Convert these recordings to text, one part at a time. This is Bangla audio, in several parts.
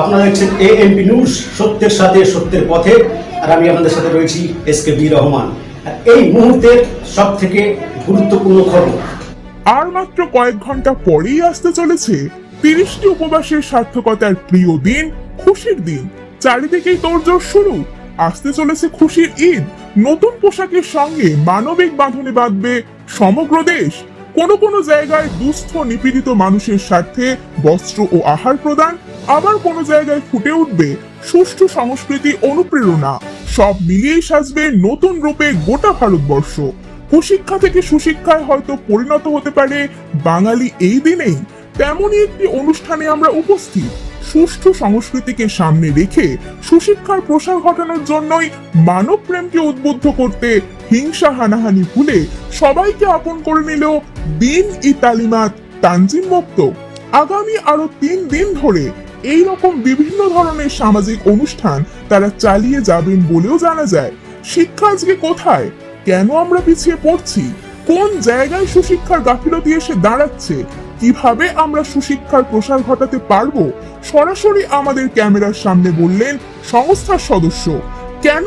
আপনারা দেখছেন এ এমপি নিউজ সত্যের সাথে সত্যের পথে, আর আমি আপনাদের সাথে রয়েছি এস কে বি রহমান। আর এই মুহূর্তের সব থেকে গুরুত্বপূর্ণ খবর। আর মাত্র কয়েক ঘণ্টা পরেই আসতে চলেছে তিরিশটি উপবাসের সার্থকতার প্রিয় দিন, খুশির দিন। চারিদিকেই তোড়জোড় শুরু। আসতে চলেছে খুশির ঈদ। নতুন পোশাকের সঙ্গে মানবিক বাঁধনে বাঁধবে সমগ্র দেশ। কোনো কোনো জায়গায় দুস্থ, নিপীড়িত মানুষের স্বার্থে বস্ত্র ও আহার প্রদান, আবার কোনো জায়গায় ফুটে উঠবে সুষ্ঠু সংস্কৃতি অনুপ্রেরণা। সব মিলিয়েই সাজবে নতুন রূপে গোটা ভারতবর্ষ। কুশিক্ষা থেকে সুশিক্ষায় হয়তো পরিণত হতে পারে বাঙালি এই দিনেই। তেমনই একটি অনুষ্ঠানে আমরা উপস্থিত। সুষ্ঠু সংস্কৃতিকে সামনে রেখে সুশিক্ষার প্রসার ঘটানোর জন্যই মানব প্রেমকে উদ্বুদ্ধ করতে হিংসা হানাহানি ভুলে সবাইকে আপন করে নিল দিন ই তালিমাত তানজিম মুক্ত। আগামী আরও তিন দিন ধরে এই রকম বিভিন্ন ধরনের সামাজিক অনুষ্ঠান তারা চালিয়ে যাবেন বলেও জানা যায়। শিক্ষা আজকে কোথায়? কেন আমরা পিছিয়ে পড়ছি? কোন জায়গায় সুশিক্ষার গাফিলতি এসে দাঁড়াচ্ছে? কীভাবে আমরা সুশিক্ষার প্রসার ঘটাতে পারব? সরাসরি আমাদের ক্যামেরার সামনে বললেন সংস্থার সদস্য। কেন?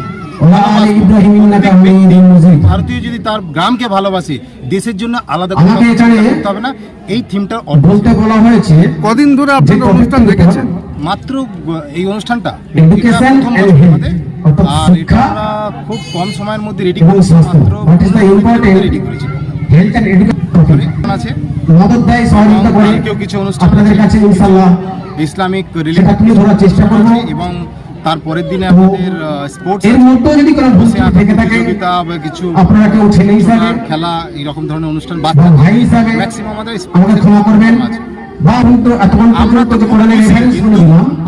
ওয়া আলা আলি ইব্রাহিম ইন্নাকা হামিদুম মাজিদ ভারতীয় যদি তার গ্রামকে ভালোবাসে দেশের জন্য আলাদা কোনো আমাকে এখানে করতে হবে না এই থিমটার বলতে বলা হয়েছে কদিন ধরে আপনারা অনুষ্ঠান দেখেছেন? মাত্র এই অনুষ্ঠানটা। Education এটা প্রথম and বছর health, আমাদের। অর্থাৎ আর এটা খুব কম সময়ের মধ্যে রেডি করেছি মাত্র what is the important ready করেছি। হেলথ এন্ড এডুকেশন আছে। মদত করে কালকেও কিছু অনুষ্ঠান আপনাদের কাছে ইনশাল্লাহ ইসলামিক এবং তারপরের দিনে আমাদের স্পোর্টস এর মধ্যেও যদি কোনো ভুল থেকে থাকে বা কিছু আপনারা কেউ ছেলে হিসাবে খেলার খেলা এরকম ধরনের অনুষ্ঠান বা বাচ্চা ভাই হিসাবে ম্যাক্সিমাম আমাদের আমাকে ক্ষমা করবেন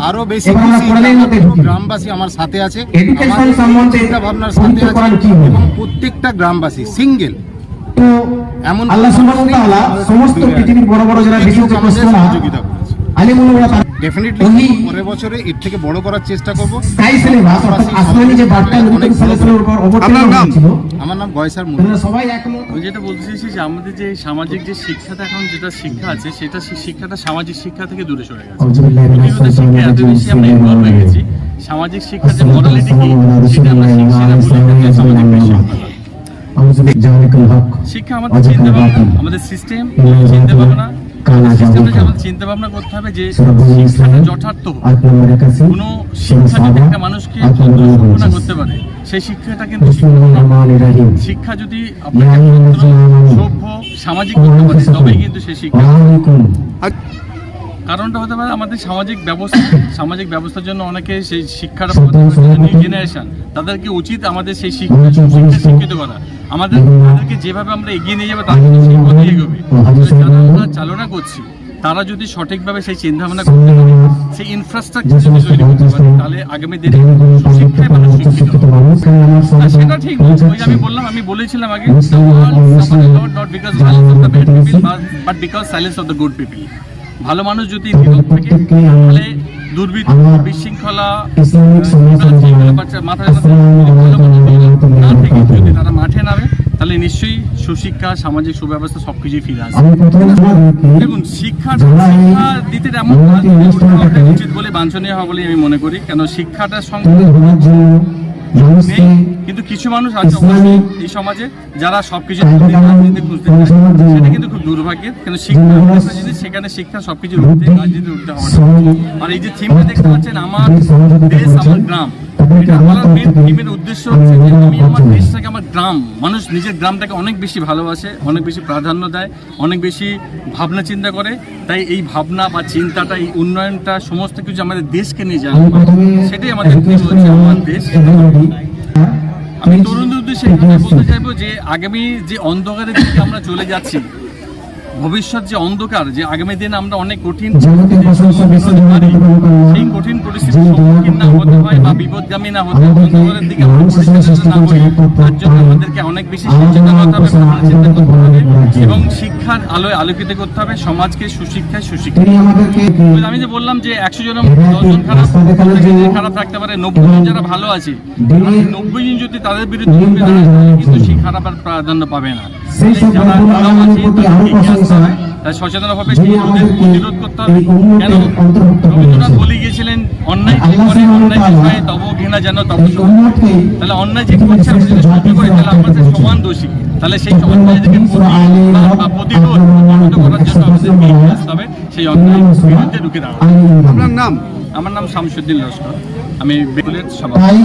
আরও বেশি মধ্যে গ্রামবাসী আমার সাথে আছে। আমাদের সম্বন্ধে চিন্তা ভাবনার সাথে আছে? এবং প্রত্যেকটা গ্রামবাসী সিঙ্গেল তো এমন আল্লাহ সুবহানাহু ওয়া তাআলা সমস্ত পৃথিবীর বড় বড় যারা বিশেষ ডেফিনেটলি পরের বছরে এর থেকে বড় করার চেষ্টা করব। আপনার নাম? আমার নাম গয়সার মুন্ডি সবাই আমি যেটা বলতে চাইছি যে আমাদের যে সামাজিক যে শিক্ষাটা এখন যেটা শিক্ষা আছে সেটা শিক্ষাটা সামাজিক শিক্ষা থেকে দূরে গেছে। শিক্ষায় এত বেশি আমরা ইনভলভ হয়ে গেছি। সামাজিক শিক্ষার যে মরালিটি কি সেটা আমরা শিখছি না সামাজিক শিক্ষা শিক্ষা আমাদের চিন্তা ভাবনা আমাদের সিস্টেম চিন্তা ভাবনা কানা সিস্টেমে যাব আমাদের চিন্তা ভাবনা করতে হবে যে শিক্ষাটা যথার্থ হোক। আট নম্বর একাশি কোনো শিক্ষা যদি একটা মানুষকে সম্পূর্ণ করতে পারে সেই শিক্ষাটা কিন্তু শিক্ষা যদি আপনাকে সভ্য সামাজিক করতে পারে তবেই কিন্তু সেই শিক্ষা কারণটা হতে পারে আমাদের সামাজিক ব্যবস্থা সামাজিক ব্যবস্থার জন্য অনেকে সেই নিউ জেনারেশন তাদেরকে উচিত আমাদের সেই শিক্ষা শিক্ষিত করা। আমাদের তাদেরকে যেভাবে আমরা এগিয়ে নিয়ে যাব, তারা সেই পথে এগোবে। যারা আমরা চালনা করছি, তারা যদি সঠিকভাবে সেই চিন্তা ভাবনা করতে পারে, সেই ইনফ্রাস্ট্রাকচার যদি তৈরি করতে পারে, তাহলে আগামী দিনে সুশিক্ষায় মানুষ শিক্ষিত সেটা ঠিক ওই আমি বললাম, আমি বলেছিলাম আগে because silence of the but because silence of the good people ভালো মানুষ যদি তাহলে দুর্বৃত্ত, বিশৃঙ্খলা মাথায় ভালো মানুষ না থেকে যদি তারা মাঠে নামে তাহলে নিশ্চয়ই সুশিক্ষা সামাজিক সুব্যবস্থা সবকিছুই ফিরে আসবে। দেখুন শিক্ষা শিক্ষা দিতে এমন উচিত বলে বাঞ্ছনীয় হবে বলে আমি মনে করি। কেন শিক্ষাটার সঙ্গে কিন্তু কিছু মানুষ আছে এই সমাজে যারা সবকিছু খুঁজতে সেটা কিন্তু খুব দুর্ভাগ্যের। কেন শিক্ষা জিনিস সেখানে শিক্ষা সবকিছু উঠতে রাজনীতি উঠতে হবে আর এই যে থিমটা দেখতে পাচ্ছেন আমার দেশ আমার গ্রাম। তাদেরকে এটা আমার আমার তরফ মেন থেকে থিমের উদ্দেশ্য আমি হচ্ছে যে আমি আমার দেশটাকে আমার গ্রাম মানুষ নিজের গ্রামটাকে অনেক বেশি ভালোবাসে অনেক বেশি প্রাধান্য দেয় অনেক বেশি ভাবনা চিন্তা করে। তাই এই ভাবনা বা চিন্তাটা এই উন্নয়নটা সমস্ত কিছু আমাদের দেশকে নিয়ে যাওয়া সেটাই আমাদের হচ্ছে আমার দেশ। আমি please তরুণদের উদ্দেশ্যে বলতে চাইব যে আগামী যে অন্ধকারের দিকে আমরা চলে যাচ্ছি ভবিষ্যৎ যে অন্ধকার যে আগামী দিনে আমরা অনেক কঠিন সেই কঠিন পরিস্থিতির সম্মুখীন না হতে হয় বা বিপদগামী না হতে অন্ধকারের দিকে না হই তার জন্য আমাদেরকে অনেক বেশি সচেতন হতে হবে চিন্তা করতে হবে এবং শিক্ষার আলোয় আলোকিত করতে হবে সমাজকে সুশিক্ষায় সুশিক্ষা আমি যে বললাম যে একশো জন দশজন খারাপ খারাপ থাকতে পারে নব্বই জন যারা ভালো আছে নব্বই জন যদি তাদের বিরুদ্ধে কিন্তু সেই খারাপ আর প্রাধান্য পাবে না। যারা খারাপ আছে। সচেতনভাবে সেই প্রতিরোধ করতে হবে। কেন? রবীন্দ্রনাথ। বলে অন্যায় যে করে অন্যায় ওয়া তব ঘৃণা যেন তব তাহলে অন্যায় যে করছে আমরা যদি সহ্য করি তাহলে আমরা সমান দোষী তাহলে সেই অন্যায় থেকে বা প্রতিরোধ প্রতিরোধ করার জন্য আমাদের এগিয়ে আসতে হবে সেই অন্যায় বিরুদ্ধে দাঁড়ানো আপনার নাম? আমার নাম শামসুদ্দিন লস্কর। আমি বেগুলের সভা তাই